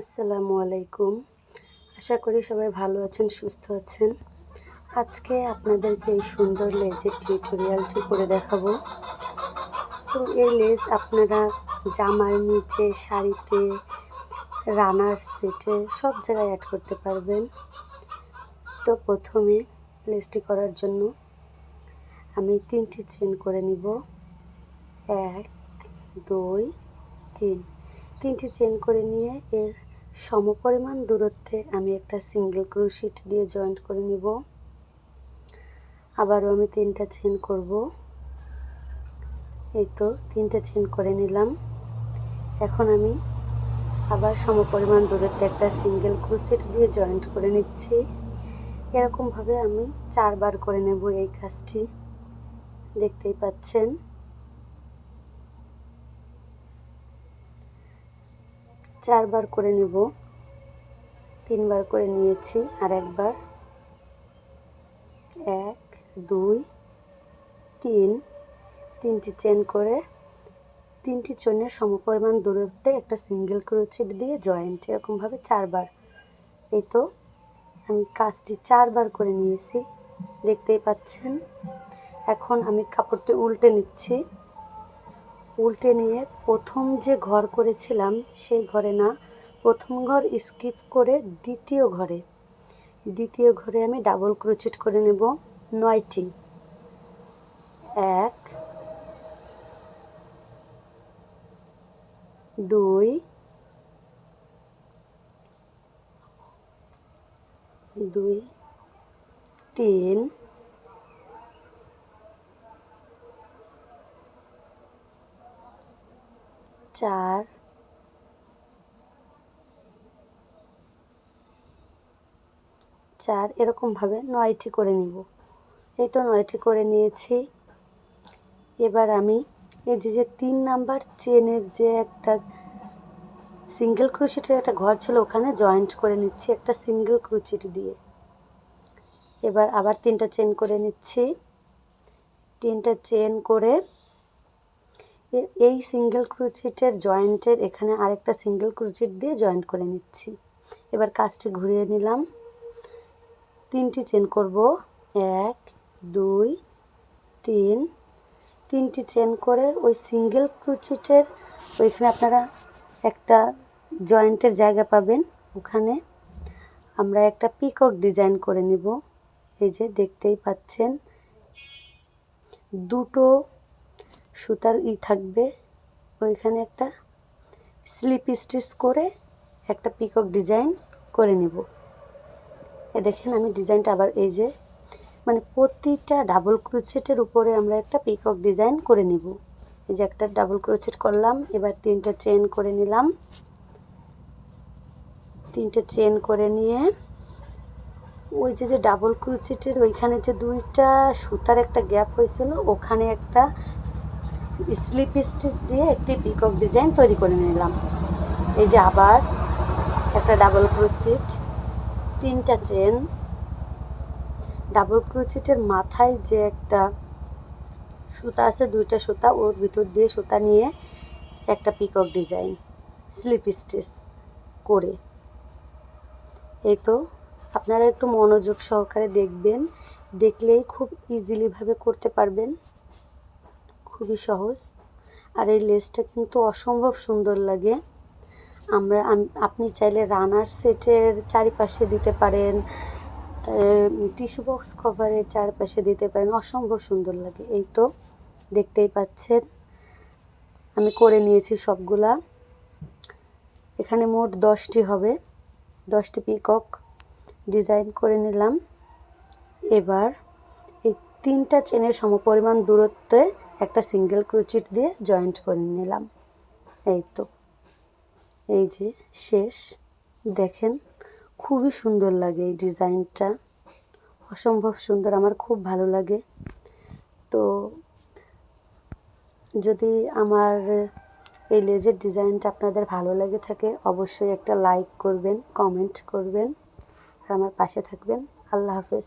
আসসালামু আলাইকুম। আশা করি সবাই ভালো আছেন, সুস্থ আছেন। আজকে আপনাদেরকে এই সুন্দর লেজের টিউটোরিয়ালটি করে দেখাবো। তো এই লেজ আপনারা জামার নিচে, শাড়িতে রানার সেটে সব জায়গায় অ্যাড করতে পারবেন। তো প্রথমে লেজটি করার জন্য আমি তিনটি চেন করে নিব। এক, দুই, তিন। তিনটি চেন করে নিয়ে এর সমপরিমাণ দূরত্বে আমি একটা সিঙ্গেল ক্রুশিট দিয়ে জয়েন্ট করে নিব। আবারও আমি তিনটা চেন করব। এই তো তিনটা চেন করে নিলাম। এখন আমি আবার সমপরিমাণ দূরত্বে একটা সিঙ্গেল ক্রুশিট দিয়ে জয়েন্ট করে নিচ্ছি। এরকমভাবে আমি চারবার করে নেব এই কাজটি। দেখতেই পাচ্ছেন। চারবার করে নেব। তিনবার করে নিয়েছি আর একবার। এক, দুই, তিন। তিনটি চেন করে তিনটি চেনের সমপরিমাণ দূরত্বে একটা সিঙ্গেল ক্রোচেট দিয়ে জয়েন্ট এরকমভাবে চারবার। এই তো আমি কাজটি চারবার করে নিয়েছি। দেখতেই পাচ্ছেন? এখন আমি কাপড়টি উল্টে নিচ্ছি। উল্টে নিয়ে প্রথম যে ঘর করেছিলাম সেই ঘরে না, প্রথম ঘর স্কিপ করে দ্বিতীয় ঘরে। দ্বিতীয় ঘরে আমি ডাবল ক্রোচেট করে নেব নয়টি। এক, দুই দুই, তিন চার। চার, এরকমভাবে নয়টি করে নিব। এই তো নয়টি করে নিয়েছি। এবার আমি এই যে যে তিন নাম্বার চেনের যে একটা সিঙ্গেল ক্রুচিটের একটা ঘর ছিল, ওখানে জয়েন্ট করে নিচ্ছি একটা সিঙ্গেল ক্রুচিট দিয়ে। এবার আবার তিনটা চেন করে নিচ্ছি। তিনটা চেন করে এই সিঙ্গেল ক্রুচিটের জয়েন্টের এখানে আরেকটা সিঙ্গেল ক্রুচিট দিয়ে জয়েন্ট করে নিচ্ছি। এবার কাজটি ঘুরিয়ে নিলাম। তিনটি চেন করব। এক, দুই, তিন। তিনটি চেন করে ওই সিঙ্গেল ক্রুচিটের ওইখানে আপনারা একটা জয়েন্টের জায়গা পাবেন। ওখানে আমরা একটা পিকক ডিজাইন করে নিব। এই যে দেখতেই পাচ্ছেন। দুটো সুতার ই থাকবে। ওইখানে একটা স্লিপ স্টিচ করে একটা পিকক ডিজাইন করে নেব। এ দেখেন আমি ডিজাইনটা আবার এই যে মানে প্রতিটা ডাবল ক্রোচেটের উপরে আমরা একটা পিকক ডিজাইন করে নিব। এই যে একটা ডাবল ক্রোচেট করলাম, এবার তিনটে চেন করে নিলাম। তিনটে চেন করে নিয়ে, ওই যে যে ডাবল ক্রোচেটের ওইখানে যে দুইটা সুতার একটা গ্যাপ হয়েছিল, ওখানে একটা স্লিপ স্টিচ দিয়ে একটি পিকক ডিজাইন তৈরি করে নিলাম। এই যে আবার একটা ডাবল ক্রোচেট তিনটা চেন ডাবল ক্রোচেটের মাথায় যে একটা সুতা আছে, দুইটা সুতা, ওর ভিতর দিয়ে সুতা নিয়ে একটা পিকক ডিজাইন স্লিপ স্টিচ করে। এই তো, আপনারা একটু মনোযোগ সহকারে দেখবেন, দেখলেই খুব ইজিলিভাবে করতে পারবেন। খুবই সহজ। আর এই লেসটা কিন্তু অসম্ভব সুন্দর লাগে। আমরা আপনি চাইলে রানার সেটের চারিপাশে দিতে পারেন টিস্যু বক্স কভারের চারপাশে দিতে পারেন, অসম্ভব সুন্দর লাগে। এই তো, দেখতেই পাচ্ছেন। আমি করে নিয়েছি সবগুলা। এখানে মোট দশটি হবে, দশটি পিকক ডিজাইন করে নিলাম। এবার এই তিনটা চেনের সমপরিমাণ দূরত্বে একটা সিঙ্গেল ক্রুচিট দিয়ে জয়েন্ট করে নিলাম। এই তো। এই যে শেষ। দেখেন, খুবই সুন্দর লাগে এই ডিজাইনটা। অসম্ভব সুন্দর, আমার খুব ভালো লাগে। তো যদি আমার এই লেজের ডিজাইনটা আপনাদের ভালো লেগে থাকে, অবশ্যই একটা লাইক করবেন, কমেন্ট করবেন। আর আমার পাশে থাকবেন। আল্লাহ হাফেজ।